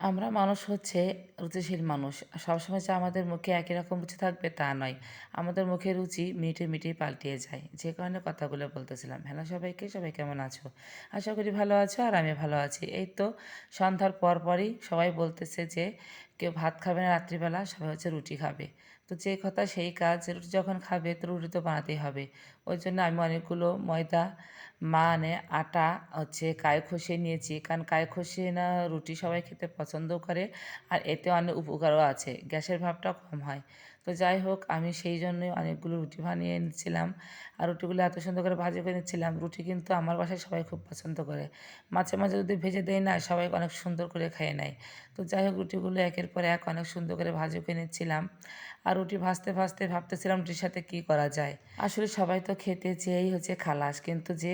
আমরা মানুষ হচ্ছে রুচিশীল মানুষ। সবসময় যে আমাদের মুখে একই রকম রুচি থাকবে তা নয়। আমাদের মুখে রুচি মিনিটে মিনিটেই পাল্টিয়ে যায়। যে কারণে কথাগুলো বলতেছিলাম। হ্যালো সবাইকে, সবাই কেমন আছো? আশা করি ভালো আছো আর আমি ভালো আছি। এই তো সন্ধ্যার পর পরই সবাই বলতেছে যে কেউ ভাত খাবে না রাত্রিবেলা, সবাই হচ্ছে রুটি খাবে। তো যে কথা সেই কাজ রুটি যখন খাবে তো রুটি তো বানাতেই হবে। ওই জন্য আমি অনেকগুলো ময়দা মানে আটা হচ্ছে কায় খসিয়ে নিয়েছি। কারণ কায় খসিয়ে না রুটি সবাই খেতে পছন্দও করে। আর এতে অনেক উপকারও আছে। গ্যাসের ভাবটা কম হয়। তো যাই হোক, আমি সেই জন্যই অনেকগুলো রুটি বানিয়ে নিচ্ছিলাম। আর রুটিগুলো এত সুন্দর করে ভাজি করে নিচ্ছিলাম। রুটি কিন্তু আমার বাসায় সবাই খুব পছন্দ করে। মাঝে মাঝে যদি ভেজে দেয় না, সবাই অনেক সুন্দর করে খেয়ে নেয়। তো যাই হোক, রুটিগুলো একের পর এক অনেক সুন্দর করে ভাজি করে নিচ্ছিলাম। আর রুটি ভাজতে ভাজতে ভাবতেছিলাম রুটির সাথে কি করা যায়। আসলে সবাই তো খেতে চেয়েই হচ্ছে খালাস, কিন্তু যে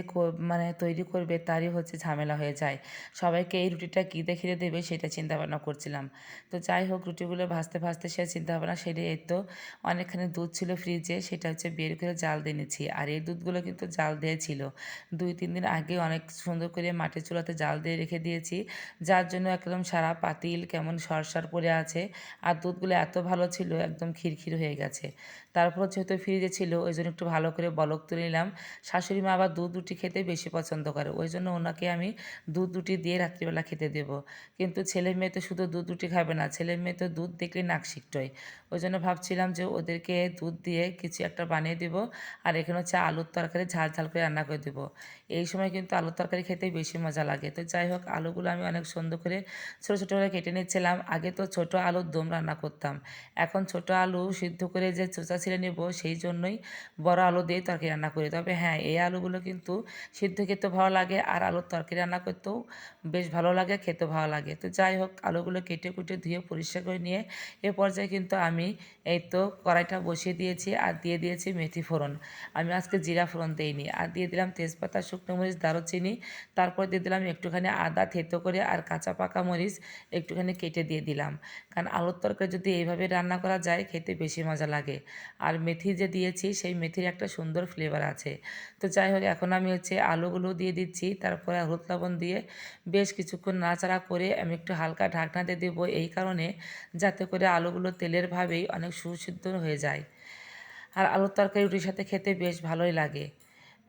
মানে তৈরি করবে তারই হচ্ছে ঝামেলা হয়ে যায়। সবাইকে এই রুটিটা কী দেখে দেবে সেটা চিন্তা ভাবনা করছিলাম। তো যাই হোক, রুটিগুলো ভাজতে ভাজতে সে চিন্তা ভাবনা সেটা এই অনেকখানি দুধ ছিল ফ্রিজে সেটা হচ্ছে বের করে জাল দিয়ে নিচ্ছি। আর এই দুধগুলো কিন্তু জাল দিয়েছিল দুই, তিন দিন আগে অনেক সুন্দর করে মাটির চুলাতে জাল দিয়ে রেখে দিয়েছি। যার জন্য একদম সারা পাতিল কেমন সরসার পড়ে আছে। আর দুধগুলো এত ভালো ছিল, একদম খিরখির হয়ে গেছে। তারপর যেহেতু ফ্রিজে ছিল, ওই জন্য একটু ভালো করে বলক তুলে নিলাম। শাশুড়ি মা আবার দুধ রুটি খেতে বেশি পছন্দ করে। ওই জন্য ওনাকে আমি দুধ রুটি দিয়ে রাত্রিবেলা খেতে দেব। কিন্তু ছেলে মেয়ে তো শুধু দুধ রুটি খাবে না, ছেলে মেয়ে তো দুধ দেখলে নাক শিকটয়। ওই জন্য ভাবছিলাম যে ওদেরকে দুধ দিয়ে কিছু একটা বানিয়ে দেবো, আর এখানে হচ্ছে আলুর তরকারি ঝাল ঝাল করে রান্না করে দেবো। এই সময় কিন্তু আলুর তরকারি খেতেই বেশি মজা লাগে। তো যাই হোক, আলুগুলো আমি অনেক সুন্দর করে ছোটো ছোটো করে কেটে নিচ্ছিলাম। আগে তো ছোট আলুর দম রান্না করতাম। এখন ছোট আলু সিদ্ধ করে যে চোচা ছিঁড়ে নেব, সেই জন্যই বড় আলু দিয়ে তরকারি রান্না করি। তবে হ্যাঁ এই আলুগুলো কিন্তু সিদ্ধ খেতে ভালো লাগে, আর আলুর তরকারি রান্না করতেও বেশ ভালো লাগে, খেতে ভালো লাগে। তো যাই হোক, আলুগুলো কেটে কুটে ধুয়ে পরিষ্কার করে নিয়ে এ পর্যায়ে কিন্তু আমি এই তো কড়াইটা বসিয়ে দিয়েছি আর দিয়ে দিয়েছি মেথি ফোড়ন। আমি আজকে জিরা ফোড়ন দিইনি। আর দিয়ে দিলাম তেজপাতা, শুকনো মরিচ, দারুচিনি। তারপর দিয়ে দিলাম একটুখানি আদা থেতো করে আর কাঁচা পাকা মরিচ একটুখানি কেটে দিয়ে দিলাম। কারণ আলুর তরকারি যদি এইভাবে রান্না করা যায়, খেতে বেশি মজা লাগে। আর মেথি যে দিয়েছি, সেই মেথির একটা সুন্দর ফ্লেভার আছে। তো যাই হোক, এখন আমি হচ্ছে আলুগুলো দিয়ে দিচ্ছি। তারপরে হলুদ লবণ দিয়ে বেশ কিছুক্ষণ নাড়াচাড়া করে আমি একটু হালকা ঢাকনা দিয়ে দেবো। এই কারণে যাতে করে আলুগুলো তেলের ভাবেই অনেক সুসিদ্ধ হয়ে যায়। আর আলুর তরকারি, রুটির সাথে খেতে বেশ ভালোই লাগে।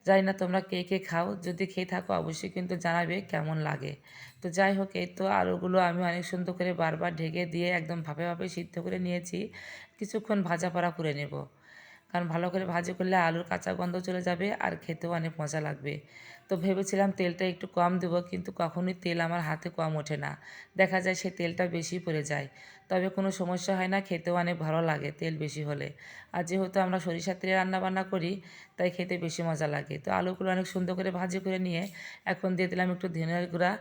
জানি না তোমরা কে কে খাও, যদি খেয়ে থাকো অবশ্যই কিন্তু জানাবে কেমন লাগে। তো যাই হোক, এই তো আলুগুলো আমি অনেক সুন্দর করে বারবার ঢেকে দিয়ে একদম ভাপে ভাপে সিদ্ধ করে নিয়েছি। কিছুক্ষণ ভাজা পড়া করে নেব। কারণ ভালো করে ভাজি করলে আলুর কাঁচা গন্ধ চলে যাবে আর খেতেও অনেক মজা লাগবে। তো ভেবেছিলাম তেলটা একটু কম দেবো, কিন্তু কখনোই তেল আমার হাতে কম ওঠে না। দেখা যায় সে তেলটা বেশি পড়ে যায়। তবে কোনো সমস্যা হয় না, খেতেও অনেক ভালো লাগে তেল বেশি হলে। আর যেহেতু আমরা সরিষার তেলে রান্না বান্না করি, তাই খেতে বেশি মজা লাগে। তো আলুগুলো অনেক সুন্দর করে ভাজি করে নিয়ে এখন দিয়ে দিলাম একটু ধনের গুঁড়া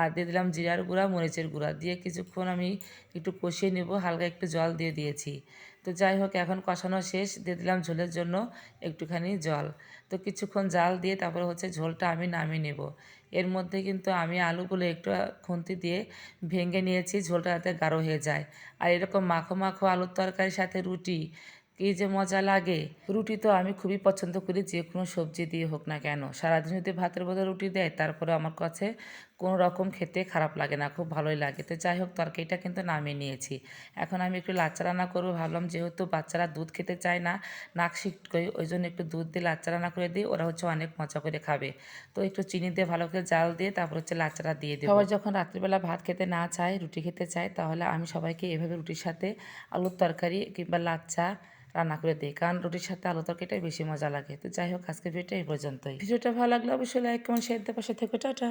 আর দিয়ে দিলাম জিরার গুঁড়া, মরিচের গুঁড়া। দিয়ে কিছুক্ষণ আমি একটু কষিয়ে নেব, হালকা একটু জল দিয়ে দিয়েছি। তো যাই হোক, এখন কষানো শেষ। দিয়ে দিলাম ঝোলের জন্য একটুখানি জল। তো কিছুক্ষণ জাল দিয়ে তারপরে হচ্ছে ঝোলটা আমি নামিয়ে নেব। এর মধ্যে কিন্তু আমি আলুগুলো একটু খুন্তি দিয়ে ভেঙে নিয়েছি, ঝোলটা যাতে গাঢ় হয়ে যায়। আর এরকম মাখো মাখো আলুর তরকারির সাথে রুটি, কী যে মজা লাগে। রুটি তো আমি খুবই পছন্দ করি, যে কোনো সবজি দিয়ে হোক না কেন। সারাদিন যদি ভাতের বদলে রুটি দেয় তারপরে আমার কাছে কোনো রকম খেতে খারাপ লাগে না, খুব ভালোই লাগে। তো যাই হোক, তরকারিটা কিন্তু নামিয়ে নিয়েছি। এখন আমি একটু লাচ্চা রান্না করব, ভাবলাম যেহেতু বাচ্চারা দুধ খেতে চায় না, নাক করি ওই জন্য একটু দুধ দিয়ে লাচ্চা রান্না করে দিই, ওরা হচ্ছে অনেক মজা করে খাবে। তো একটু চিনি দিয়ে ভালো করে জাল দিয়ে তারপর হচ্ছে লাচ্চাটা দিয়ে দিই সবাই যখন রাত্রিবেলা ভাত খেতে না চায়, রুটি খেতে চায়, তাহলে আমি সবাইকে এভাবে রুটির সাথে আলুর তরকারি কিংবা লাচ্চা রান্না করে দিই, কারণ রুটির সাথে আলু তরকারিটাই বেশি মজা লাগে। তো যাই হোক আজকে ভিডিওটা এই পর্যন্তই। ভিডিওটা ভালো লাগলে অবশ্যই লাইক কমেন্ট শেয়ার দিয়ে পাশে থেকে, টাটা।